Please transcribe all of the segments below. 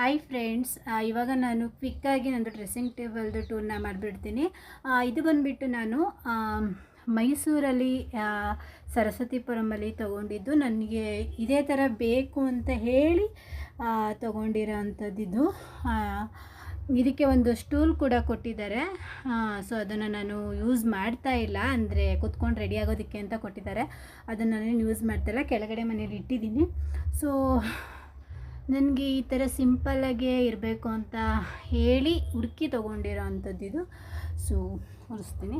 Hi friends ಇವಾಗ ನಾನು ಕ್ವಿಕ್ಕಾಗಿ ನಂದು ಡ್ರೆಸ್ಸಿಂಗ್ ಟೇಬಲ್ದು ಟೂರ್ನ ಮಾಡಿಬಿಡ್ತೀನಿ. ಇದು ಬಂದುಬಿಟ್ಟು ನಾನು ಮೈಸೂರಲ್ಲಿ ಸರಸ್ವತಿಪುರಮಲ್ಲಿ ತೊಗೊಂಡಿದ್ದು. ನನಗೆ ಇದೇ ಥರ ಬೇಕು ಅಂತ ಹೇಳಿ ತೊಗೊಂಡಿರೋ ಅಂಥದ್ದಿದ್ದು ಇದಕ್ಕೆ ಒಂದು ಸ್ಟೂಲ್ ಕೂಡ ಕೊಟ್ಟಿದ್ದಾರೆ. ಸೊ ಅದನ್ನು ನಾನು ಯೂಸ್ ಮಾಡ್ತಾ ಇಲ್ಲ. ಅಂದರೆ ಕುತ್ಕೊಂಡು ರೆಡಿ ಆಗೋದಕ್ಕೆ ಅಂತ ಕೊಟ್ಟಿದ್ದಾರೆ. ಅದನ್ನು ನಾನು ಯೂಸ್ ಮಾಡ್ತಾ ಇಲ್ಲ. ಕೆಳಗಡೆ ಮನೇಲಿ ಇಟ್ಟಿದ್ದೀನಿ. ಸೊ ನನಗೆ ಈ ಥರ ಸಿಂಪಲ್ಲಾಗೇ ಇರಬೇಕು ಅಂತ ಹೇಳಿ ಹುಡುಕಿ ತೊಗೊಂಡಿರೋ ಇದು. ಸೊ ಹೊರಿಸ್ತೀನಿ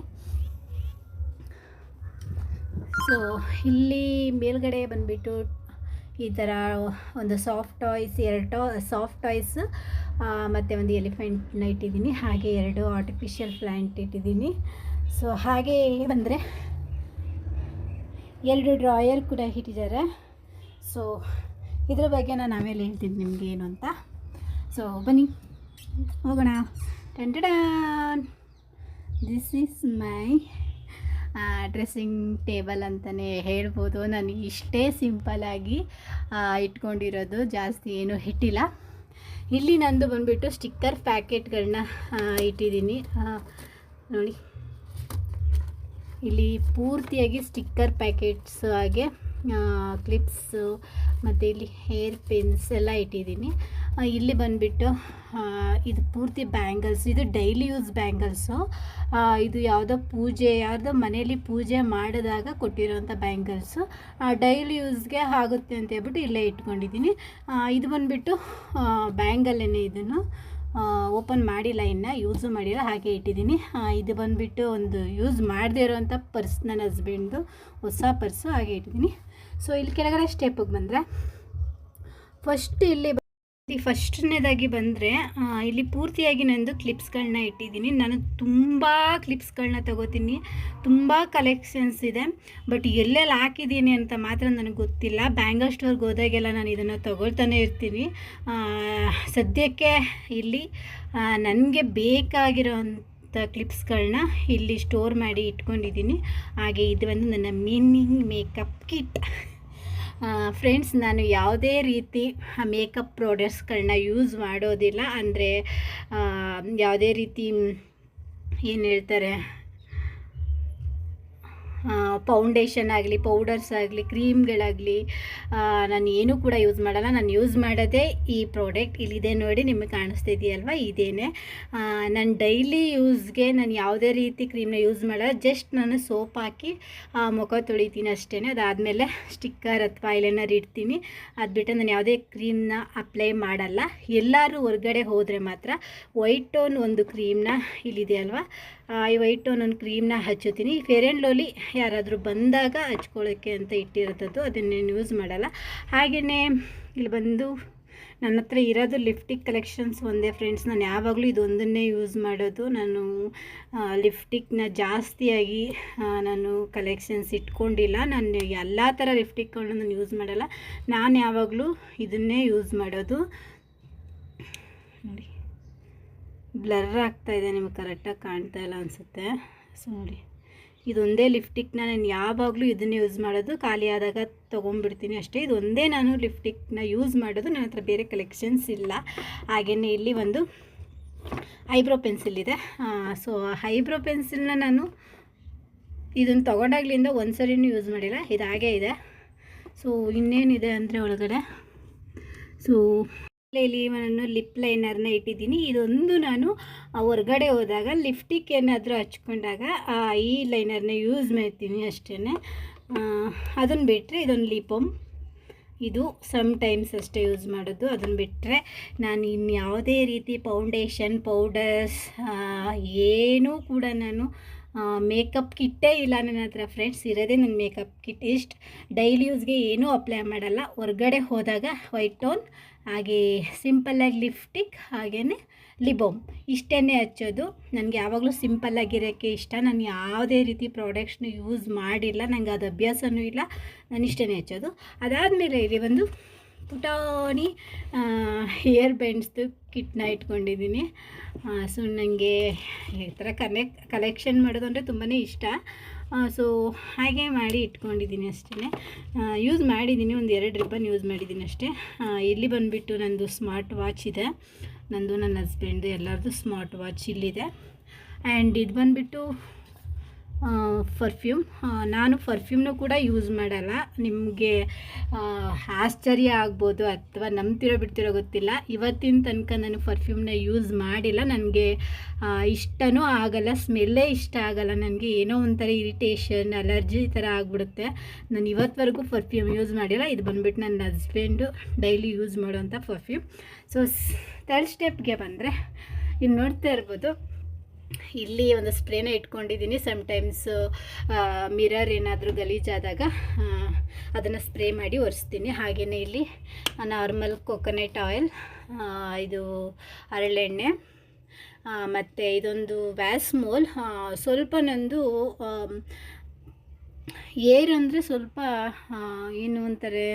ಸೊ ಇಲ್ಲಿ ಮೇಲ್ಗಡೆ ಬಂದುಬಿಟ್ಟು ಈ ಥರ ಒಂದು ಸಾಫ್ಟ್ ಟಾಯ್ಸ್ ಎರಡು ಟಾ ಸಾಫ್ಟ್ ಟಾಯ್ಸ್ ಮತ್ತು ಒಂದು ಎಲಿಫೆಂಟ್ನ ಇಟ್ಟಿದ್ದೀನಿ ಹಾಗೆ ಎರಡು ಆರ್ಟಿಫಿಷಿಯಲ್ ಪ್ಲ್ಯಾಂಟ್ ಇಟ್ಟಿದ್ದೀನಿ. ಸೊ ಹಾಗೆ ಬಂದರೆ ಎರಡು ಡ್ರಾಯರ್ ಕೂಡ ಇಟ್ಟಿದ್ದಾರೆ. ಸೊ ಇದ್ರ ಬಗ್ಗೆ ನಾನು ಆಮೇಲೆ ಹೇಳ್ತೀನಿ ನಿಮಗೆ ಏನು ಅಂತ. ಸೊ ಬನ್ನಿ. ಹೋಗೋಣ. ಟೆಂಟಡಾನ್ this is my dressing table ಅಂತಲೇ ಹೇಳ್ಬೋದು. ನಾನು ಇಷ್ಟೇ ಸಿಂಪಲಾಗಿ ಇಟ್ಕೊಂಡಿರೋದು. ಜಾಸ್ತಿ ಏನು ಇಟ್ಟಿಲ್ಲ ಇಲ್ಲಿ ನಂದು ಬಂದುಬಿಟ್ಟು ಸ್ಟಿಕ್ಕರ್ ಪ್ಯಾಕೆಟ್ಗಳನ್ನ ಇಟ್ಟಿದ್ದೀನಿ. ನೋಡಿ. ಇಲ್ಲಿ ಪೂರ್ತಿಯಾಗಿ ಸ್ಟಿಕ್ಕರ್ ಪ್ಯಾಕೆಟ್ಸ್ ಹಾಗೆ ಕ್ಲಿಪ್ಸು ಮತ್ತು ಇಲ್ಲಿ ಹೇರ್ ಪಿನ್ಸ್ ಎಲ್ಲ ಇಟ್ಟಿದ್ದೀನಿ. ಇಲ್ಲಿ ಬಂದುಬಿಟ್ಟು ಇದು ಪೂರ್ತಿ ಬ್ಯಾಂಗಲ್ಸ್ ಇದು ಡೈಲಿ ಯೂಸ್ ಬ್ಯಾಂಗಲ್ಸು ಇದು ಯಾವುದೋ ಪೂಜೆ, ಯಾವುದೋ ಮನೆಯಲ್ಲಿ ಪೂಜೆ ಮಾಡಿದಾಗ ಕೊಟ್ಟಿರೋಂಥ ಬ್ಯಾಂಗಲ್ಸು ಡೈಲಿ ಯೂಸ್ಗೆ ಆಗುತ್ತೆ ಅಂತ ಹೇಳ್ಬಿಟ್ಟು ಇಲ್ಲೇ ಇಟ್ಕೊಂಡಿದ್ದೀನಿ. ಇದು ಬಂದುಬಿಟ್ಟು ಬ್ಯಾಂಗಲ್ಲೇ ಇದನ್ನು ಓಪನ್ ಮಾಡಿಲ್ಲ, ಇನ್ನು ಯೂಸು ಮಾಡಿಲ್ಲ, ಹಾಗೆ ಇಟ್ಟಿದ್ದೀನಿ. ಇದು ಬಂದುಬಿಟ್ಟು ಒಂದು ಯೂಸ್ ಮಾಡದೇ ಇರೋವಂಥ ಪರ್ಸ್ ನನ್ನ ಹಸ್ಬೆಂಡ್ದು ಹೊಸ ಪರ್ಸು ಹಾಗೆ ಇಟ್ಟಿದ್ದೀನಿ. ಸೊ ಇಲ್ಲಿ ಕೆಳಗಡೆ ಸ್ಟೆಪ್ಪಿಗೆ ಬಂದರೆ ಫಸ್ಟ್ ಇಲ್ಲಿ ಫಸ್ಟ್ನೇದಾಗಿ ಬಂದರೆ ಇಲ್ಲಿ ಪೂರ್ತಿಯಾಗಿ ನಂದು ಕ್ಲಿಪ್ಸ್ಗಳನ್ನ ಇಟ್ಟಿದ್ದೀನಿ. ನಾನು ತುಂಬ ಕ್ಲಿಪ್ಸ್ಗಳನ್ನ ತಗೋತೀನಿ. ತುಂಬ ಕಲೆಕ್ಷನ್ಸ್ ಇದೆ. ಬಟ್ ಎಲ್ಲೆಲ್ಲಿ ಹಾಕಿದ್ದೀನಿ ಅಂತ ಮಾತ್ರ ನನಗೆ ಗೊತ್ತಿಲ್ಲ. ಬ್ಯಾಂಗಲ್ ಸ್ಟೋರ್ಗೆ ಹೋದಾಗೆಲ್ಲ ನಾನು ಇದನ್ನು ತಗೊಳ್ತಾನೆ ಇರ್ತೀನಿ. ಸದ್ಯಕ್ಕೆ ಇಲ್ಲಿ ನನಗೆ ಬೇಕಾಗಿರೋಂಥ ಕ್ಲಿಪ್ಸ್ಗಳನ್ನ ಇಲ್ಲಿ ಸ್ಟೋರ್ ಮಾಡಿ ಇಟ್ಕೊಂಡಿದ್ದೀನಿ. ಹಾಗೆ ಇದು ಒಂದು ನನ್ನ ಮೀನಿಂಗ್ ಮೇಕಪ್ ಕಿಟ್ ಫ್ರೆಂಡ್ಸ್ ನಾನು ಯಾವುದೇ ರೀತಿ ಮೇಕಪ್ ಪ್ರಾಡಕ್ಟ್ಸ್ಗಳನ್ನ ಯೂಸ್ ಮಾಡೋದಿಲ್ಲ. ಅಂದರೆ ಯಾವುದೇ ರೀತಿ, ಏನು ಹೇಳ್ತಾರೆ ಫೌಂಡೇಶನ್ ಆಗಲಿ ಪೌಡರ್ಸ್ ಆಗಲಿ ಕ್ರೀಮ್ಗಳಾಗಲಿ ನಾನು ಏನೂ ಕೂಡ ಯೂಸ್ ಮಾಡಲ್ಲ. ನಾನು ಯೂಸ್ ಮಾಡೋದೇ ಈ ಪ್ರಾಡಕ್ಟ್ ಇಲ್ಲಿದೆ ನೋಡಿ ನಿಮಗೆ ಕಾಣಿಸ್ತಿದೆಯಲ್ವ? ಇದೇನೆ. ನಾನು ಡೈಲಿ ಯೂಸ್ಗೆ ನಾನು ಯಾವುದೇ ರೀತಿ ಕ್ರೀಮ್ನ ಯೂಸ್ ಮಾಡಲ್ಲ. ಜಸ್ಟ್ ನಾನು ಸೋಪ್ ಹಾಕಿ ಮುಖ ತೊಳಿತೀನಿ ಅಷ್ಟೇ ಅದಾದಮೇಲೆ ಸ್ಟಿಕ್ಕರ್ ಅಥವಾ ಐಲೈನರ್ ಇಡ್ತೀನಿ. ಅದು ಬಿಟ್ಟು ನಾನು ಯಾವುದೇ ಕ್ರೀಮ್ನ ಅಪ್ಲೈ ಮಾಡಲ್ಲ. ಎಲ್ಲರೂ ಹೊರಗಡೆ ಹೋದರೆ ಮಾತ್ರ ವೈಟ್ ಟೋನ್ ಒಂದು ಕ್ರೀಮ್ನ ಇಲ್ಲಿದೆ ಅಲ್ವಾ? ಈ ವೈಟ್ ಒಂದು ಕ್ರೀಮ್ನ ಹಚ್ಚುತ್ತೀನಿ. ಫೇರ್ ಆ್ಯಂಡ್ ಲೋಲಿ ಯಾರಾದರೂ ಬಂದಾಗ ಹಚ್ಕೊಳ್ಳೋಕ್ಕೆ ಅಂತ ಇಟ್ಟಿರೋದು ಅದನ್ನೇನು ಯೂಸ್ ಮಾಡಲ್ಲ. ಹಾಗೆಯೇ ಇಲ್ಲಿ ಬಂದು ನನ್ನ ಹತ್ರ ಇರೋದು ಲಿಫ್ಟಿಕ್ ಕಲೆಕ್ಷನ್ಸ್ ಒಂದೇ ಫ್ರೆಂಡ್ಸ್ ನಾನು ಯಾವಾಗಲೂ ಇದೊಂದನ್ನೇ ಯೂಸ್ ಮಾಡೋದು. ನಾನು ಲಿಫ್ಟಿಕ್ನ ಜಾಸ್ತಿಯಾಗಿ ನಾನು ಕಲೆಕ್ಷನ್ಸ್ ಇಟ್ಕೊಂಡಿಲ್ಲ. ನಾನು ಎಲ್ಲ ಥರ ಲಿಫ್ಟಿಕ್ಗಳನ್ನ ನಾನು ಯೂಸ್ ಮಾಡಲ್ಲ. ನಾನು ಯಾವಾಗಲೂ ಇದನ್ನೇ ಯೂಸ್ ಮಾಡೋದು. ನೋಡಿ. ಬ್ಲರ್ ಆಗ್ತಾ ಇದೆ, ನಿಮಗೆ ಕರೆಕ್ಟಾಗಿ ಕಾಣ್ತಾ ಇಲ್ಲ ಅನಿಸುತ್ತೆ. ಸೊ ನೋಡಿ. ಇದೊಂದೇ ಲಿಫ್ಟಿಕ್ನ ನಾನು ಯಾವಾಗಲೂ ಇದನ್ನೇ ಯೂಸ್ ಮಾಡೋದು, ಖಾಲಿ ಆದಾಗ ತೊಗೊಂಡ್ಬಿಡ್ತೀನಿ ಅಷ್ಟೇ. ಇದೊಂದೇ ನಾನು ಲಿಫ್ಟಿಕ್ನ ಯೂಸ್ ಮಾಡೋದು, ನನ್ನ ಹತ್ರ ಬೇರೆ ಕಲೆಕ್ಷನ್ಸ್ ಇಲ್ಲ. ಹಾಗೆಯೇ ಇಲ್ಲಿ ಒಂದು ಐಬ್ರೋ ಪೆನ್ಸಿಲ್ ಇದೆ. ಸೊ ಐಬ್ರೋ ಪೆನ್ಸಿಲ್ನ ನಾನು ಇದನ್ನು ತೊಗೊಂಡಾಗ್ಲಿಂದ ಒಂದು ಸರಿನೂ ಯೂಸ್ ಮಾಡಿಲ್ಲ. ಇದಾಗೇ ಇದೆ. ಸೊ ಇನ್ನೇನಿದೆ ಅಂದರೆ ಒಳಗಡೆ? ಸೊ ಇಲ್ಲಿ ನಾನು ಲಿಪ್ ಲೈನರ್ನ ಇಟ್ಟಿದ್ದೀನಿ. ಇದೊಂದು ನಾನು ಹೊರಗಡೆ ಹೋದಾಗ ಲಿಫ್ಟಿಕ್ ಏನಾದರೂ ಹಚ್ಕೊಂಡಾಗ ಈ ಲೈನರ್ನ ಯೂಸ್ ಮಾಡ್ತೀನಿ ಅಷ್ಟೇ ಅದನ್ನು ಬಿಟ್ಟರೆ ಇದೊಂದು ಲಿಪಮ್. ಇದು ಸಮ್ ಟೈಮ್ಸ್ ಅಷ್ಟೇ ಯೂಸ್ ಮಾಡೋದು. ಅದನ್ನು ಬಿಟ್ಟರೆ ನಾನು ಇನ್ನು ಯಾವುದೇ ರೀತಿ ಫೌಂಡೇಶನ್ ಪೌಡರ್ಸ್ ಏನೂ ಕೂಡ ನಾನು ಮೇಕಪ್ ಕಿಟ್ಟೇ ಇಲ್ಲ ನನ್ನ ಹತ್ರ ಫ್ರೆಂಡ್ಸ್ ಇರೋದೇ ನನ್ನ ಮೇಕಪ್ ಕಿಟ್ ಇಷ್ಟು ಡೈಲಿ ಯೂಸ್ಗೆ ಏನೂ ಅಪ್ಲೈ ಮಾಡಲ್ಲ. ಹೊರಗಡೆ ಹೋದಾಗ ವೈಟ್ ಟೋನ್ ಹಾಗೆ ಸಿಂಪಲ್ಲಾಗಿ ಲಿಫ್ಟಿಕ್ ಹಾಗೆಯೇ ಲಿಬೋಮ್ ಇಷ್ಟೇ ಹಚ್ಚೋದು. ನನಗೆ ಯಾವಾಗಲೂ ಸಿಂಪಲ್ಲಾಗಿರೋಕ್ಕೆ ಇಷ್ಟ. ನಾನು ಯಾವುದೇ ರೀತಿ ಪ್ರಾಡಕ್ಟ್ಸ್ನ ಯೂಸ್ ಮಾಡಿಲ್ಲ. ನನಗೆ ಅದು ಅಭ್ಯಾಸವೂ ಇಲ್ಲ. ನಾನು ಇಷ್ಟೇ ಹಚ್ಚೋದು. ಅದಾದಮೇಲೆ ಇಲ್ಲಿ ಒಂದು ಪುಟಾಣಿ ಹೇರ್ ಬೆಂಡ್ಸ್ದು ಕಿಟ್ನ ಇಟ್ಕೊಂಡಿದ್ದೀನಿ. ಸೊ ನನಗೆ ಈ ಥರ ಕನೆಕ್ ಕಲೆಕ್ಷನ್ ಮಾಡೋದು ಅಂದರೆ ತುಂಬಾ ಇಷ್ಟ. ಸೊ ಹಾಗೆ ಮಾಡಿ ಇಟ್ಕೊಂಡಿದ್ದೀನಿ ಅಷ್ಟೇ ಯೂಸ್ ಮಾಡಿದ್ದೀನಿ, ಒಂದು ಎರಡು ರಿಬ್ಬನ್ ಯೂಸ್ ಮಾಡಿದ್ದೀನಿ ಅಷ್ಟೇ. ಇಲ್ಲಿ ಬಂದುಬಿಟ್ಟು ನನ್ನದು ಸ್ಮಾರ್ಟ್ ವಾಚ್ ಇದೆ. ನಂದು ನನ್ನ ಹಸ್ಬೆಂಡ್ದು ಎಲ್ಲರದು ಸ್ಮಾರ್ಟ್ ವಾಚ್ ಇಲ್ಲಿದೆ. ಆ್ಯಂಡ್ ಇದು ಬಂದುಬಿಟ್ಟು ಪರ್ಫ್ಯೂಮ್ ನಾನು ಪರ್ಫ್ಯೂಮ್ನು ಕೂಡ ಯೂಸ್ ಮಾಡಲ್ಲ. ನಿಮಗೆ ಆಶ್ಚರ್ಯ ಆಗ್ಬೋದು ಅಥವಾ ನಂಬ್ತಿರೋ ಬಿಡ್ತಿರೋ ಗೊತ್ತಿಲ್ಲ. ಇವತ್ತಿನ ತನಕ ನಾನು ಪರ್ಫ್ಯೂಮ್ನ ಯೂಸ್ ಮಾಡಿಲ್ಲ. ನನಗೆ ಇಷ್ಟನೂ ಆಗಲ್ಲ. ಸ್ಮೆಲ್ಲೇ ಇಷ್ಟ ಆಗಲ್ಲ. ನನಗೆ ಏನೋ ಒಂಥರ ಇರಿಟೇಷನ್ ಅಲರ್ಜಿ ಥರ ಆಗಿಬಿಡುತ್ತೆ. ನಾನು ಇವತ್ತವರೆಗೂ ಪರ್ಫ್ಯೂಮ್ ಯೂಸ್ ಮಾಡಿಲ್ಲ. ಇದು ಬಂದುಬಿಟ್ಟು ನನ್ನ ಹಸ್ಬೆಂಡು ಡೈಲಿ ಯೂಸ್ ಮಾಡೋವಂಥ ಪರ್ಫ್ಯೂಮ್ ಸೊ ತರ್ಡ್ ಸ್ಟೆಪ್ಗೆ ಬಂದರೆ ಇನ್ನು ನೋಡ್ತಾ ಇರ್ಬೋದು ಇಲ್ಲಿ ಒಂದು ಸ್ಪ್ರೇನ ಇಟ್ಕೊಂಡಿದ್ದೀನಿ. ಸಮ್ಟೈಮ್ಸ್ ಮಿರರ್ ಏನಾದರೂ ಗಲೀಜಾದಾಗ ಅದನ್ನು ಸ್ಪ್ರೇ ಮಾಡಿ ಒರೆಸ್ತೀನಿ. ಹಾಗೆಯೇ ಇಲ್ಲಿ ನಾರ್ಮಲ್ ಕೊಕೊನೆಟ್ ಆಯಿಲ್ ಇದು ಹರಳೆಣ್ಣೆ ಮತ್ತು ಇದೊಂದು ವ್ಯಾಸ್ಮೋಲ್ ಸ್ವಲ್ಪ ನಂದು ಏರ್ ಅಂದರೆ ಸ್ವಲ್ಪ ಏನು ಅಂತಾರೆ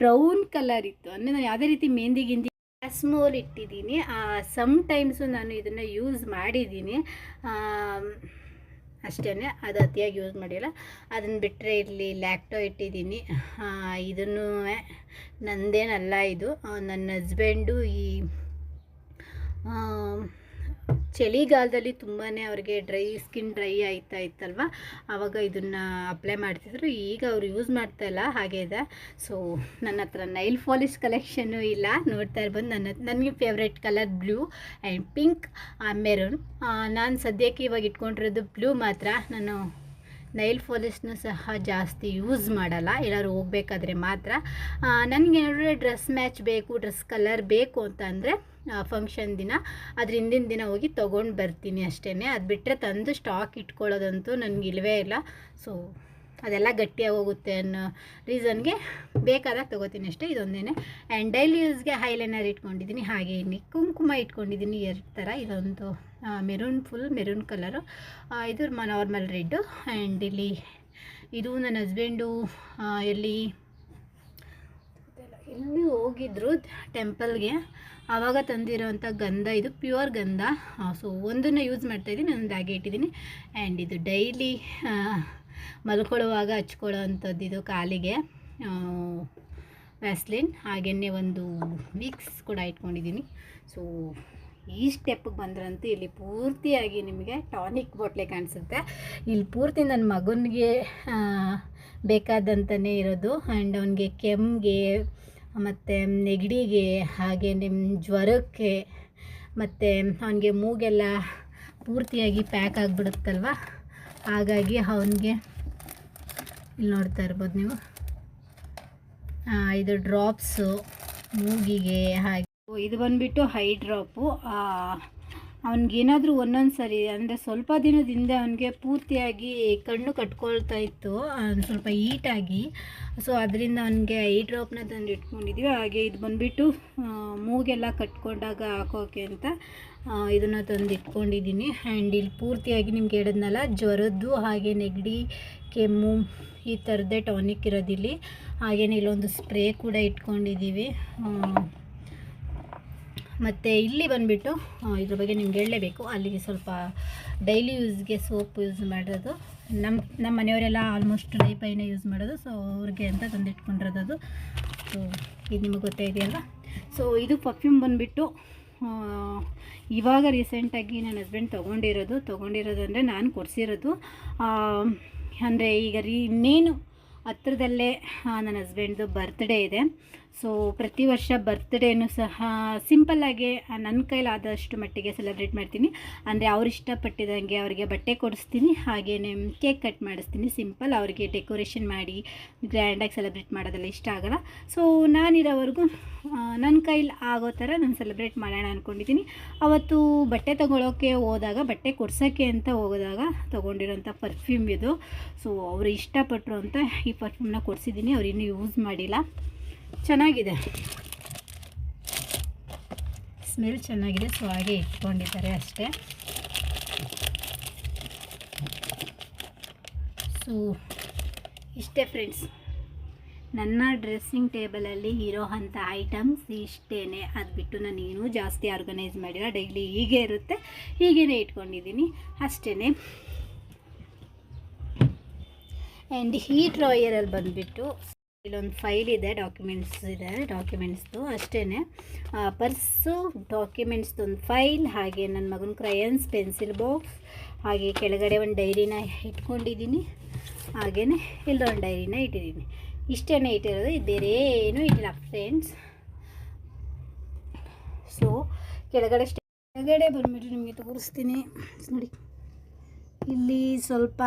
ಬ್ರೌನ್ ಕಲರ್ ಇತ್ತು. ಅಂದರೆ ನಾನು ಯಾವುದೇ ರೀತಿ ಮೆಹಂದಿ, ಗಿಂದಿ ಸ್ಮೋಲ್ ಇಟ್ಟಿದ್ದೀನಿ. ಸಮ್ ಟೈಮ್ಸು ನಾನು ಇದನ್ನು ಯೂಸ್ ಮಾಡಿದ್ದೀನಿ. ಅಷ್ಟೇ ಅದು ಅತಿಯಾಗಿ ಯೂಸ್ ಮಾಡಿಲ್ಲ. ಅದನ್ನು ಬಿಟ್ಟರೆ ಇಲ್ಲಿ ಲ್ಯಾಕ್ಟೋ ಇಟ್ಟಿದ್ದೀನಿ. ಇದನ್ನು ನಂದೇನಲ್ಲ ಇದು. ನನ್ನ ಹಸ್ಬೆಂಡು ಈ ಚಳಿಗಾಲದಲ್ಲಿ ತುಂಬಾ ಅವ್ರಿಗೆ ಡ್ರೈ ಸ್ಕಿನ್ ಡ್ರೈ ಆಯ್ತಾ ಇತ್ತಲ್ವ? ಆವಾಗ ಇದನ್ನು ಅಪ್ಲೈ ಮಾಡ್ತಿದ್ರು. ಈಗ ಅವ್ರು ಯೂಸ್ ಮಾಡ್ತಾ ಇಲ್ಲ, ಹಾಗೆ ಇದೆ. ಸೊ ನನ್ನ ಹತ್ರ ನೈಲ್ ಪಾಲಿಶ್ ಕಲೆಕ್ಷನ್ನು ಇಲ್ಲ. ನೋಡ್ತಾ ಇರ್ಬೋದು, ನನ್ನ ನನಗೆ favourite colour blue and pink maroon ನಾನು ಸದ್ಯಕ್ಕೆ ಇವಾಗ ಇಟ್ಕೊಂಡಿರೋದು ಬ್ಲೂ ಮಾತ್ರ. ನಾನು ನೈಲ್ ಪಾಲಿಶ್ನು ಸಹ ಜಾಸ್ತಿ ಯೂಸ್ ಮಾಡಲ್ಲ. ಎಲ್ಲರೂ ಹೋಗ್ಬೇಕಾದ್ರೆ ಮಾತ್ರ. ನನಗೆ ಏನಾದರೂ ಡ್ರೆಸ್ ಮ್ಯಾಚ್ ಬೇಕು ಡ್ರೆಸ್ ಕಲರ್ ಬೇಕು ಅಂತ ಅಂದರೆ ಫಂಕ್ಷನ್ ದಿನ. ಅದ್ರ ಹಿಂದಿನ ದಿನ ಹೋಗಿ ತೊಗೊಂಡು ಬರ್ತೀನಿ ಅಷ್ಟೇ ಅದು ಬಿಟ್ಟರೆ ತಂದು ಸ್ಟಾಕ್ ಇಟ್ಕೊಳ್ಳೋದಂತೂ ನನಗೆ ಇಲ್ಲವೇ ಇಲ್ಲ. ಸೊ ಅದೆಲ್ಲ ಗಟ್ಟಿಯಾಗಿ ಹೋಗುತ್ತೆ ಅನ್ನೋ ರೀಸನ್ಗೆ ಬೇಕಾದಾಗ ತೊಗೋತೀನಿ ಅಷ್ಟೇ, ಇದೊಂದೇನೆ. ಆ್ಯಂಡ್ ಡೈಲಿ ಯೂಸ್ಗೆ ಹೈಲೈನರ್ ಇಟ್ಕೊಂಡಿದ್ದೀನಿ, ಹಾಗೆ ಕುಂಕುಮ ಇಟ್ಕೊಂಡಿದ್ದೀನಿ ಎರಡು ಥರ ಇದೊಂದು ಮೆರೂನ್ ಫುಲ್ ಮೆರೂನ್ ಕಲರು ಇದು ನಾರ್ಮಲ್ ರೆಡ್ಡು ಆ್ಯಂಡ್ ಇಲ್ಲಿ ಇದು ನನ್ನ ಹಸ್ಬೆಂಡು ಎಲ್ಲಿ ಎಲ್ಲಿ ಹೋಗಿದ್ರು ಟೆಂಪಲ್ಗೆ ಆವಾಗ ತಂದಿರೋವಂಥ ಗಂಧ, ಇದು ಪ್ಯೂರ್ ಗಂಧ. ಸೊ ಒಂದನ್ನು ಯೂಸ್ ಮಾಡ್ತಾಯಿದ್ದೀನಿ ಒಂದು ಹಾಗೆ ಇಟ್ಟಿದ್ದೀನಿ. ಆ್ಯಂಡ್ ಇದು ಡೈಲಿ ಮಲ್ಕೊಳ್ಳುವಾಗ ಹಚ್ಕೊಳ್ಳೋ ಅಂಥದ್ದು ಇದು ಕಾಲಿಗೆ. ವ್ಯಾಸ್ಲಿನ್, ಹಾಗೆಯೇ ಒಂದು ವೀಕ್ಸ್ ಕೂಡ ಇಟ್ಕೊಂಡಿದ್ದೀನಿ. ಸೊ ಈ ಸ್ಟೆಪ್ಗೆ ಬಂದ್ರಂತೂ ಇಲ್ಲಿ ಪೂರ್ತಿಯಾಗಿ ನಿಮಗೆ ಟಾನಿಕ್ ಬಾಟ್ಲೆ ಕಾಣಿಸುತ್ತೆ. ಇಲ್ಲಿ ಪೂರ್ತಿ ನನ್ನ ಮಗನಿಗೆ ಬೇಕಾದಂತಲೇ ಇರೋದು. ಆ್ಯಂಡ್ ಅವನಿಗೆ ಕೆಮ್ಮಿಗೆ ಮತ್ತು ನೆಗಡಿಗೆ, ಹಾಗೆ ನಿಮ್ಮ ಜ್ವರಕ್ಕೆ, ಮತ್ತು ಅವನಿಗೆ ಮೂಗೆಲ್ಲ ಪೂರ್ತಿಯಾಗಿ ಪ್ಯಾಕ್ ಆಗಿಬಿಡುತ್ತಲ್ವ? ಹಾಗಾಗಿ ಅವನಿಗೆ ಇಲ್ಲಿ ನೋಡ್ತಾ ಇರ್ಬೋದು ನೀವು. ಇದು ಡ್ರಾಪ್ಸು, ಮೂಗಿಗೆ ಹಾಗೆ. ಇದು ಬಂದುಬಿಟ್ಟು ಹೈ ಡ್ರಾಪು. ಅವನಿಗೇನಾದರೂ ಒಂದೊಂದು ಸರಿ, ಅಂದರೆ ಸ್ವಲ್ಪ ದಿನದ ಹಿಂದೆ ಅವನಿಗೆ ಪೂರ್ತಿಯಾಗಿ ಕಣ್ಣು ಕಟ್ಕೊಳ್ತಾ ಇತ್ತು. ಸ್ವಲ್ಪ ಈಟಾಗಿ ಸೊ ಅದರಿಂದ ಅವನಿಗೆ ಐ ಡ್ರಾಪ್ನ ತಂದು ಇಟ್ಕೊಂಡಿದ್ವಿ ಹಾಗೆ ಇದು ಬಂದುಬಿಟ್ಟು ಮೂಗೆಲ್ಲ ಕಟ್ಕೊಂಡಾಗ ಹಾಕೋಕೆ ಅಂತ. ಇದನ್ನು ತಂದು ಇಟ್ಕೊಂಡಿದ್ದೀನಿ ಆ್ಯಂಡ್ ಇಲ್ಲಿ ಪೂರ್ತಿಯಾಗಿ ನಿಮ್ಗೆ ಹೇಳಿದ್ನಲ್ಲ, ಜ್ವರದ್ದು ಹಾಗೆ ನೆಗಡಿ, ಕೆಮ್ಮು ಈ ಥರದ್ದೇ ಟಾನಿಕ್ ಇರೋದಿಲ್ಲಿ ಹಾಗೆಯೇ ಇಲ್ಲೊಂದು ಸ್ಪ್ರೇ ಕೂಡ ಇಟ್ಕೊಂಡಿದ್ದೀವಿ. ಮತ್ತು ಇಲ್ಲಿ ಬಂದುಬಿಟ್ಟು ಇದ್ರ ಬಗ್ಗೆ ನಿಮ್ಗೆ ಹೇಳಲೇಬೇಕು. ಅಲ್ಲಿಗೆ ಸ್ವಲ್ಪ ಡೈಲಿ ಯೂಸ್ಗೆ ಸೋಪ್ ಯೂಸ್ ಮಾಡೋದು. ನಮ್ಮ ನಮ್ಮ ಮನೆಯವರೆಲ್ಲ ಆಲ್ಮೋಸ್ಟ್ ಲೈಫೈನೇ ಯೂಸ್ ಮಾಡೋದು. ಸೊ ಅವ್ರಿಗೆ ಅಂತ ತಂದಿಟ್ಕೊಂಡಿರೋದು ಸೊ ಇದು ನಿಮಗೆ ಗೊತ್ತೇ ಇದೆಯಲ್ಲ ಸೊ ಇದು ಪರ್ಫ್ಯೂಮ್ ಬಂದುಬಿಟ್ಟು ಇವಾಗ ರೀಸೆಂಟಾಗಿ ನನ್ನ ಹಸ್ಬೆಂಡ್ ತೊಗೊಂಡಿರೋದು. ತೊಗೊಂಡಿರೋದು ಅಂದರೆ ನಾನು ಕೊಡಿಸಿರೋದು. ಅಂದರೆ ಈಗ ರೀ, ಇನ್ನೇನು ಹತ್ರದಲ್ಲೇ ನನ್ನ ಹಸ್ಬೆಂಡ್ದು ಬರ್ತ್ಡೇ ಇದೆ. ಸೊ ಪ್ರತಿ ವರ್ಷ ಬರ್ತ್ಡೇನು ಸಹ ಸಿಂಪಲ್ಲಾಗಿ ನನ್ನ ಕೈಲಾದಷ್ಟು ಮಟ್ಟಿಗೆ ಸೆಲೆಬ್ರೇಟ್ ಮಾಡ್ತೀನಿ. ಅಂದರೆ ಅವ್ರು ಇಷ್ಟಪಟ್ಟಿದಂಗೆ ಅವರಿಗೆ ಬಟ್ಟೆ ಕೊಡಿಸ್ತೀನಿ. ಹಾಗೆಯೇ ಕೇಕ್ ಕಟ್ ಮಾಡಿಸ್ತೀನಿ. ಸಿಂಪಲ್ ಅವರಿಗೆ ಡೆಕೋರೇಷನ್ ಮಾಡಿ ಗ್ರ್ಯಾಂಡಾಗಿ ಸೆಲೆಬ್ರೇಟ್ ಮಾಡೋದೆಲ್ಲ ಇಷ್ಟ ಆಗಲ್ಲ. ಸೊ ನಾನಿರೋವರೆಗೂ ನನ್ನ ಕೈಲಿ ಆಗೋ ಥರ ನಾನು ಸೆಲೆಬ್ರೇಟ್ ಮಾಡೋಣ ಅಂದ್ಕೊಂಡಿದ್ದೀನಿ ಅವತ್ತು ಬಟ್ಟೆ ತೊಗೊಳೋಕ್ಕೆ ಹೋದಾಗ, ಬಟ್ಟೆ ಕೊಡ್ಸೋಕ್ಕೆ ಅಂತ ಹೋದಾಗ ತೊಗೊಂಡಿರೋಂಥ ಪರ್ಫ್ಯೂಮ್ ಇದು. ಸೊ ಅವರು ಇಷ್ಟಪಟ್ಟರು ಅಂತ ಈ ಪರ್ಫ್ಯೂಮ್ನ ಕೊಡಿಸಿದ್ದೀನಿ. ಅವ್ರು ಇನ್ನೂ ಯೂಸ್ ಮಾಡಿಲ್ಲ. ಚೆನ್ನಾಗಿದೆ. ಸ್ಮೆಲ್ ಚೆನ್ನಾಗಿದೆ. ಸೊ ಹಾಗೆ ಇಟ್ಕೊಂಡಿದ್ದಾರೆ ಅಷ್ಟೇ. ಸೊ ಇಷ್ಟೇ ಫ್ರೆಂಡ್ಸ್ ನನ್ನ ಡ್ರೆಸ್ಸಿಂಗ್ ಟೇಬಲಲ್ಲಿ ಇರೋ ಅಂಥ ಐಟಮ್ಸ್ ಇಷ್ಟೇ ಅದು ಬಿಟ್ಟು ನಾನು ಏನೂ ಜಾಸ್ತಿ ಆರ್ಗನೈಸ್ ಮಾಡಿಲ್ಲ. ಡೈಲಿ ಹೀಗೆ ಇರುತ್ತೆ. ಹೀಗೇ ಇಟ್ಕೊಂಡಿದ್ದೀನಿ. ಅಷ್ಟೇ ಆ್ಯಂಡ್ ಹೀಟ್ ಡ್ರಾಯರಲ್ಲಿ ಬಂದುಬಿಟ್ಟು ಇಲ್ಲೊಂದು ಫೈಲ್ ಇದೆ ಡಾಕ್ಯುಮೆಂಟ್ಸ್ ಇದೆ ಡಾಕ್ಯುಮೆಂಟ್ಸ್ದು ಅಷ್ಟೇ ಪರ್ಸು ಡಾಕ್ಯುಮೆಂಟ್ಸ್ದು ಒಂದು ಫೈಲ್, ಹಾಗೆ ನನ್ನ ಮಗನ ಕ್ರಯನ್ಸ್ ಪೆನ್ಸಿಲ್ ಬಾಕ್ಸ್ ಹಾಗೆ ಕೆಳಗಡೆ ಒಂದು ಡೈರಿನ ಇಟ್ಕೊಂಡಿದ್ದೀನಿ ಹಾಗೆಯೇ ಇಲ್ಲೊಂದು ಡೈರಿನ ಇಟ್ಟಿದ್ದೀನಿ ಇಷ್ಟೇ ಇಟ್ಟಿರೋದು ಬೇರೆ ಏನೂ ಇಟ್ಟಿಲ್ಲ ಫ್ರೆಂಡ್ಸ್ ಸೊ ಕೆಳಗಡೆ ಕೆಳಗಡೆ ಬಂದುಬಿಟ್ಟು ನಿಮಗೆ ತೋರಿಸ್ತೀನಿ. ನೋಡಿ, ಇಲ್ಲಿ ಸ್ವಲ್ಪ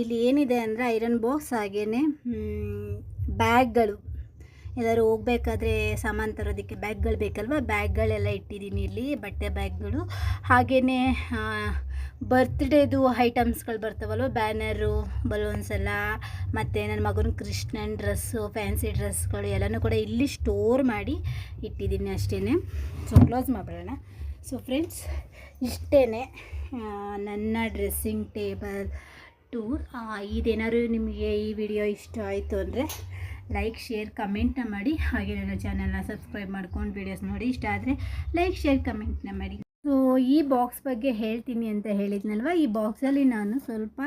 ಇಲ್ಲಿ ಏನಿದೆ ಅಂದರೆ ಐರನ್ ಬಾಕ್ಸ್ ಹಾಗೇ ಬ್ಯಾಗ್ಗಳು. ಎಲ್ಲರೂ ಹೋಗ್ಬೇಕಾದ್ರೆ ಸಾಮಾನು ತರೋದಕ್ಕೆ ಬ್ಯಾಗ್ಗಳು ಬೇಕಲ್ವ? ಬ್ಯಾಗ್ಗಳೆಲ್ಲ ಇಟ್ಟಿದ್ದೀನಿ ಇಲ್ಲಿ, ಬಟ್ಟೆ ಬ್ಯಾಗ್ಗಳು. ಹಾಗೆಯೇ ಬರ್ತ್ಡೇದು ಐಟಮ್ಸ್ಗಳು ಬರ್ತಾವಲ್ವ? ಬ್ಯಾನರು, ಬಲೂನ್ಸ್ ಎಲ್ಲ, ಮತ್ತು ನನ್ನ ಮಗನ ಕೃಷ್ಣನ್ ಡ್ರೆಸ್ಸು, ಫ್ಯಾನ್ಸಿ ಡ್ರೆಸ್ಗಳು ಎಲ್ಲನೂ ಕೂಡ ಇಲ್ಲಿ ಸ್ಟೋರ್ ಮಾಡಿ ಇಟ್ಟಿದ್ದೀನಿ ಅಷ್ಟೇ ಸೊ ಕ್ಲೋಸ್ ಮಾಡಿಬಿಡೋಣ. ಸೊ ಫ್ರೆಂಡ್ಸ್ ಇಷ್ಟೇ ನನ್ನ ಡ್ರೆಸ್ಸಿಂಗ್ ಟೇಬಲ್ ಟೂರ್ ಇದೇನಾದ್ರು ನಿಮಗೆ ಈ ವಿಡಿಯೋ ಇಷ್ಟ ಆಯಿತು ಅಂದರೆ ಲೈಕ್, ಶೇರ್, ಕಮೆಂಟ್ನ ಮಾಡಿ. ಹಾಗೆ ನನ್ನ ಚಾನಲ್ನ ಸಬ್ಸ್ಕ್ರೈಬ್ ಮಾಡ್ಕೊಂಡು ವೀಡಿಯೋಸ್ ನೋಡಿ. ಇಷ್ಟ ಆದರೆ ಲೈಕ್, ಶೇರ್, ಕಮೆಂಟ್ನ ಮಾಡಿ. ಸೊ ಈ ಬಾಕ್ಸ್ ಬಗ್ಗೆ ಹೇಳ್ತೀನಿ ಅಂತ ಹೇಳಿದ್ನಲ್ವ? ಈ ಬಾಕ್ಸಲ್ಲಿ ನಾನು ಸ್ವಲ್ಪ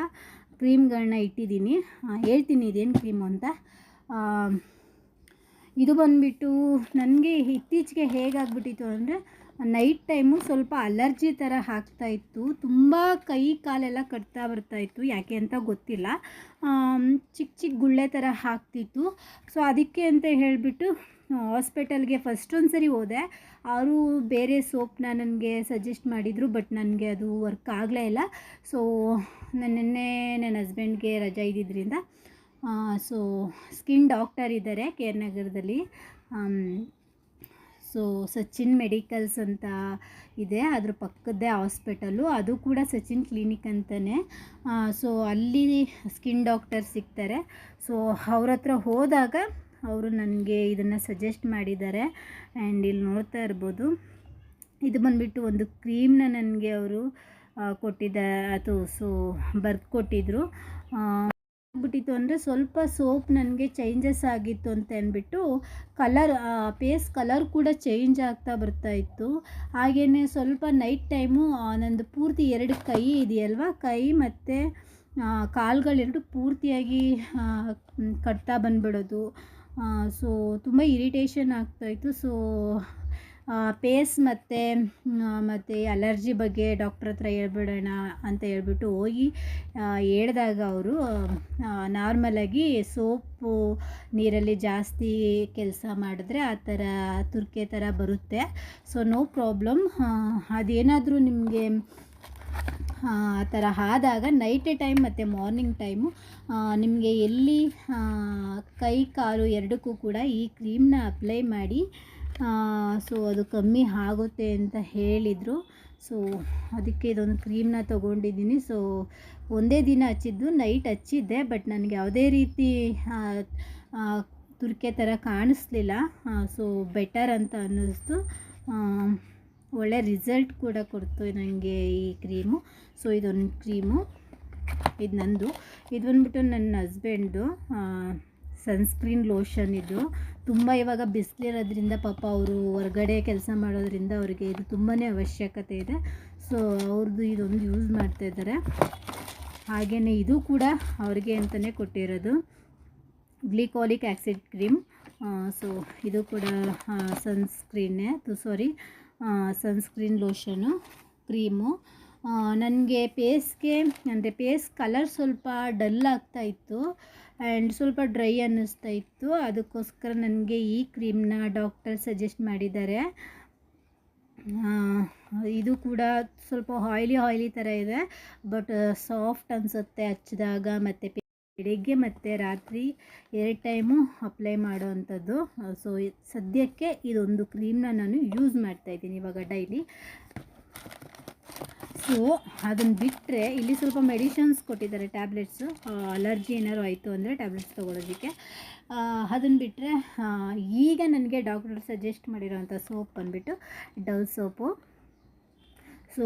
ಕ್ರೀಮ್ಗಳನ್ನ ಇಟ್ಟಿದ್ದೀನಿ. ಹೇಳ್ತೀನಿ ಇದೇನು ಕ್ರೀಮು ಅಂತ. ಇದು ಬಂದುಬಿಟ್ಟು ನನಗೆ ಇತ್ತೀಚೆಗೆ ಹೇಗಾಗ್ಬಿಟ್ಟಿತ್ತು ಅಂದರೆ, ನೈಟ್ ಟೈಮು ಸ್ವಲ್ಪ ಅಲರ್ಜಿ ಥರ ಹಾಕ್ತಾ ಇತ್ತು. ತುಂಬ ಕೈ ಕಾಲೆಲ್ಲ ಕಟ್ತಾ ಬರ್ತಾ ಇತ್ತು. ಯಾಕೆ ಅಂತ ಗೊತ್ತಿಲ್ಲ. ಚಿಕ್ಕ ಚಿಕ್ಕ ಗುಳ್ಳೆ ಥರ ಹಾಕ್ತಿತ್ತು ಸೊ, ಅದಕ್ಕೆ ಅಂತ ಹೇಳಿಬಿಟ್ಟು, ಹಾಸ್ಪಿಟಲ್ಗೆ ಫಸ್ಟ್ ಒಂದು ಸರಿ ಹೋದೆ. ಅವರು ಬೇರೆ ಸೋಪ್ನ ನನಗೆ ಸಜೆಸ್ಟ್ ಮಾಡಿದರು ಬಟ್ ನನಗೆ ಅದು ವರ್ಕ್ ಆಗಲೇ ಇಲ್ಲ. ಸೊ ನಾನು ನಿನ್ನೆ ನನ್ನ ಹಸ್ಬೆಂಡ್ಗೆ ರಜಾ ಇದ್ದಿದ್ದರಿಂದ ಸೊ ಸ್ಕಿನ್ ಡಾಕ್ಟರ್ ಇದ್ದಾರೆ ಕೆ ನಗರದಲ್ಲಿ. ಸೊ ಸಚಿನ್ ಮೆಡಿಕಲ್ಸ್ ಅಂತ ಇದೆ, ಅದ್ರ ಪಕ್ಕದ್ದೇ ಹಾಸ್ಪಿಟಲು ಅದು ಕೂಡ ಸಚಿನ್ ಕ್ಲಿನಿಕ್ ಅಂತಲೇ ಸೊ ಅಲ್ಲಿ ಸ್ಕಿನ್ ಡಾಕ್ಟರ್ ಸಿಗ್ತಾರೆ. ಸೊ ಅವ್ರ ಹತ್ರ ಹೋದಾಗ ಅವರು ನನಗೆ ಇದನ್ನು ಸಜೆಸ್ಟ್ ಮಾಡಿದ್ದಾರೆ. ಆ್ಯಂಡ್ ಇಲ್ಲಿ ನೋಡ್ತಾ ಇರ್ಬೋದು. ಇದು ಬಂದುಬಿಟ್ಟು ಒಂದು ಕ್ರೀಮ್ನ ನನಗೆ ಅವರು ಕೊಟ್ಟಿದ್ದ, ಅದು ಸೊ ಬರ್ದು ಕೊಟ್ಟಿದ್ದರು ಬಿಟ್ಟಿತ್ತು ಅಂದರೆ ಸ್ವಲ್ಪ ಸೋಪ್ ನನಗೆ ಚೇಂಜಸ್ ಆಗಿತ್ತು ಅಂತ ಅಂದ್ಬಿಟ್ಟು ಕಲರ್ ಫೇಸ್ ಕಲರ್ ಕೂಡ ಚೇಂಜ್ ಆಗ್ತಾ ಬರ್ತಾ ಇತ್ತು. ಹಾಗೆಯೇ ಸ್ವಲ್ಪ ನೈಟ್ ಟೈಮು ನಂದು ಪೂರ್ತಿ ಎರಡು ಕೈ ಇದೆಯಲ್ವಾ? ಕೈ ಮತ್ತು ಕಾಲುಗಳೆರಡು ಪೂರ್ತಿಯಾಗಿ ಕಟ್ತಾ ಬಂದ್ಬಿಡೋದು. ಸೊ ತುಂಬ ಇರಿಟೇಷನ್ ಆಗ್ತಾಯಿತ್ತು ಸೊ ಪೇಸ್ ಮತ್ತು ಮತ್ತು ಅಲರ್ಜಿ ಬಗ್ಗೆ ಡಾಕ್ಟ್ರ್ ಹತ್ರ ಹೇಳ್ಬಿಡೋಣ ಅಂತ ಹೇಳ್ಬಿಟ್ಟು ಹೋಗಿ ಹೇಳಿದಾಗ ಅವರು ನಾರ್ಮಲಾಗಿ ಸೋಪು ನೀರಲ್ಲಿ ಜಾಸ್ತಿ ಕೆಲಸ ಮಾಡಿದ್ರೆ ಆ ಥರ ತುರ್ಕೆ ಥರ ಬರುತ್ತೆ. So, no problem. ಅದೇನಾದರೂ ನಿಮಗೆ, ಆ ಥರ ಆದಾಗ ನೈಟ್ ಟೈಮ್ ಮತ್ತು ಮಾರ್ನಿಂಗ್ ಟೈಮು ನಿಮಗೆ ಎಲ್ಲಿ ಕೈ ಕಾಲು ಎರಡಕ್ಕೂ ಕೂಡ ಈ ಕ್ರೀಮ್ನ ಅಪ್ಲೈ ಮಾಡಿ ಸೊ ಅದು ಕಮ್ಮಿ ಆಗುತ್ತೆ ಅಂತ ಹೇಳಿದರು. ಸೊ ಅದಕ್ಕೆ ಇದೊಂದು ಕ್ರೀಮ್ನ ತೊಗೊಂಡಿದ್ದೀನಿ. ಸೊ ಒಂದೇ ದಿನ ಹಚ್ಚಿದ್ದು ನೈಟ್ ಹಚ್ಚಿದ್ದೆ ಬಟ್ ನನಗೆ ಯಾವುದೇ ರೀತಿ ತುರ್ಕೆ ಥರ ಕಾಣಿಸ್ಲಿಲ್ಲ. ಸೊ ಬೆಟರ್ ಅಂತ ಅನ್ನಿಸ್ತು. ಒಳ್ಳೆ ರಿಸಲ್ಟ್ ಕೂಡ ಕೊಡ್ತು ನನಗೆ ಈ ಕ್ರೀಮು ಸೊ ಇದೊಂದು ಕ್ರೀಮು ಇದು ನಂದು. ಇದು ಬಂದುಬಿಟ್ಟು ನನ್ನ ಹಸ್ಬೆಂಡು ಸನ್ಸ್ಕ್ರೀನ್ ಲೋಷನ್ ಇದು. ತುಂಬ ಇವಾಗ ಬಿಸಿಲಿರೋದ್ರಿಂದ ಪಾಪ ಅವರು ಹೊರಗಡೆ ಕೆಲಸ ಮಾಡೋದ್ರಿಂದ ಅವರಿಗೆ ಇದು ತುಂಬಾ ಅವಶ್ಯಕತೆ ಇದೆ. ಸೊ ಅವ್ರದ್ದು ಇದೊಂದು ಯೂಸ್ ಮಾಡ್ತಾ ಇದ್ದಾರೆ ಹಾಗೆಯೇ ಇದು ಕೂಡ ಅವ್ರಿಗೆ ಅಂತಲೇ ಕೊಟ್ಟಿರೋದು. ಗ್ಲಿಕೋಲಿಕ್ ಆ್ಯಕ್ಸಿಡ್ ಕ್ರೀಮ್. ಸೊ ಇದು ಕೂಡ ಸನ್ಸ್ಕ್ರೀನೇ ಸಾರಿ ಸನ್ಸ್ಕ್ರೀನ್ ಲೋಷನು, ಕ್ರೀಮು. ನನಗೆ ಪೇಸ್ಗೆ, ಅಂದರೆ ಪೇಸ್ ಕಲರ್ ಸ್ವಲ್ಪ ಡಲ್ ಆಗ್ತಾ ಇತ್ತು. ಆ್ಯಂಡ್ ಸ್ವಲ್ಪ ಡ್ರೈ ಅನ್ನಿಸ್ತಾ ಇತ್ತು. ಅದಕ್ಕೋಸ್ಕರ ನನಗೆ ಈ ಕ್ರೀಮ್ನ ಡಾಕ್ಟರ್ ಸಜೆಸ್ಟ್ ಮಾಡಿದ್ದಾರೆ. ಇದು ಕೂಡ ಸ್ವಲ್ಪ ಆಯ್ಲಿ ಆಯ್ಲಿ ಥರ ಇದೆ. ಬಟ್ ಸಾಫ್ಟ್ ಅನಿಸುತ್ತೆ ಹಚ್ಚಿದಾಗ ಮತ್ತು ಬೆಳಿಗ್ಗೆ ಮತ್ತು ರಾತ್ರಿ ಎರಡು ಟೈಮು ಅಪ್ಲೈ ಮಾಡೋ ಅಂಥದ್ದು ಸೊ, ಸದ್ಯಕ್ಕೆ ಇದೊಂದು ಕ್ರೀಮ್ನ ನಾನು ಯೂಸ್ ಮಾಡ್ತಾ ಇದ್ದೀನಿ ಇವಾಗ ಡೈಲಿ. ಸೊ ಅದನ್ನು ಬಿಟ್ಟರೆ ಇಲ್ಲಿ ಸ್ವಲ್ಪ ಮೆಡಿಷನ್ಸ್ ಕೊಟ್ಟಿದ್ದಾರೆ ಟ್ಯಾಬ್ಲೆಟ್ಸು ಅಲರ್ಜಿ ಏನಾದ್ರು ಆಯಿತು ಅಂದರೆ ಟ್ಯಾಬ್ಲೆಟ್ಸ್ ತೊಗೊಳೋದಕ್ಕೆ. ಅದನ್ನು ಬಿಟ್ಟರೆ ಈಗ ನನಗೆ ಡಾಕ್ಟರ್ ಸಜೆಸ್ಟ್ ಮಾಡಿರೋಂಥ ಸೋಪ್ ಬಂದುಬಿಟ್ಟು ಡವ್ ಸೋಪು. ಸೊ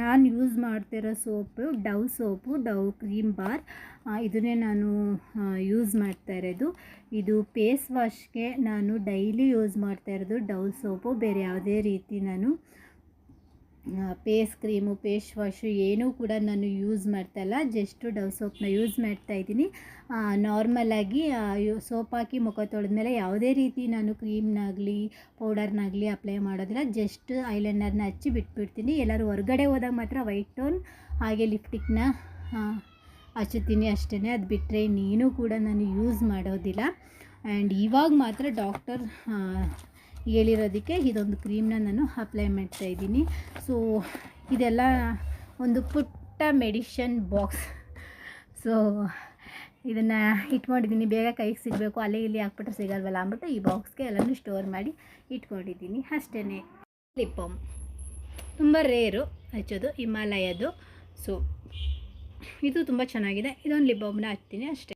ನಾನು ಯೂಸ್ ಮಾಡ್ತಿರೋ soap Dove soap, Dove cream bar ಇದನ್ನೇ ನಾನು ಯೂಸ್ ಮಾಡ್ತಾ ಇರೋದು. ಇದು ಫೇಸ್ ವಾಶ್ಗೆ ನಾನು ಡೈಲಿ ಯೂಸ್ ಮಾಡ್ತಾ ಇರೋದು ಡವ್ ಸೋಪು. ಬೇರೆ ಯಾವುದೇ ರೀತಿ ನಾನು ಫೇಸ್ ಕ್ರೀಮು, ಫೇಸ್ ವಾಶು ಏನೂ ಕೂಡ ನಾನು ಯೂಸ್ ಮಾಡ್ತಾಯಿಲ್ಲ. ಜಸ್ಟು ಡವ್ ಸೋಪ್ನ ಯೂಸ್ ಮಾಡ್ತಾ ಇದ್ದೀನಿ. ನಾರ್ಮಲಾಗಿ ಸೋಪ್ ಹಾಕಿ ಮುಖ ತೊಳೆದ್ಮೇಲೆ ಯಾವುದೇ ರೀತಿ ನಾನು ಕ್ರೀಮ್ನಾಗಲಿ, ಪೌಡರ್ನಾಗಲಿ ಅಪ್ಲೈ ಮಾಡೋದಿಲ್ಲ. ಜಸ್ಟ್ ಐಲೈನರ್ನ ಹಚ್ಚಿ ಬಿಟ್ಬಿಡ್ತೀನಿ. ಎಲ್ಲರೂ ಹೊರಗಡೆ ಹೋದಾಗ ಮಾತ್ರ ವೈಟ್ ಟೋನ್, ಹಾಗೆ ಲಿಪ್ಟಿಕ್ನ ಹಚ್ಚುತ್ತೀನಿ ಅಷ್ಟೇ ಅದು ಬಿಟ್ಟರೆ ನೀನು ಕೂಡ ನಾನು ಯೂಸ್ ಮಾಡೋದಿಲ್ಲ. ಆ್ಯಂಡ್ ಇವಾಗ ಮಾತ್ರ ಡಾಕ್ಟರ್ ಹೇಳಿರೋದಕ್ಕೆ ಇದೊಂದು ಕ್ರೀಮ್ನ ನಾನು ಅಪ್ಲೈ ಮಾಡ್ತಾ ಇದ್ದೀನಿ. ಸೊ ಇದೆಲ್ಲ ಒಂದು ಪುಟ್ಟ ಮೆಡಿಷನ್ ಬಾಕ್ಸ್. ಸೊ ಇದನ್ನು ಇಟ್ಕೊಂಡಿದ್ದೀನಿ. ಬೇಗ ಕೈಗೆ ಸಿಗಬೇಕು. ಅಲ್ಲೇ ಇಲ್ಲಿ ಹಾಕ್ಬಿಟ್ರೆ ಸಿಗಲ್ವಲ್ಲ ಅಂದ್ಬಿಟ್ಟು ಈ ಬಾಕ್ಸ್ಗೆ ಎಲ್ಲನೂ ಸ್ಟೋರ್ ಮಾಡಿ ಇಟ್ಕೊಂಡಿದ್ದೀನಿ. ಅಷ್ಟೇ ಲಿಪ್ ಬಾಮ್ ತುಂಬ ರೇರು ಹಚ್ಚೋದು ಹಿಮಾಲಯದು ಸೊ ಇದು ತುಂಬ ಚೆನ್ನಾಗಿದೆ. ಇದೊಂದು ಲಿಪ್ ಬಾಮ್ನ ಹಚ್ತೀನಿ ಅಷ್ಟೇ.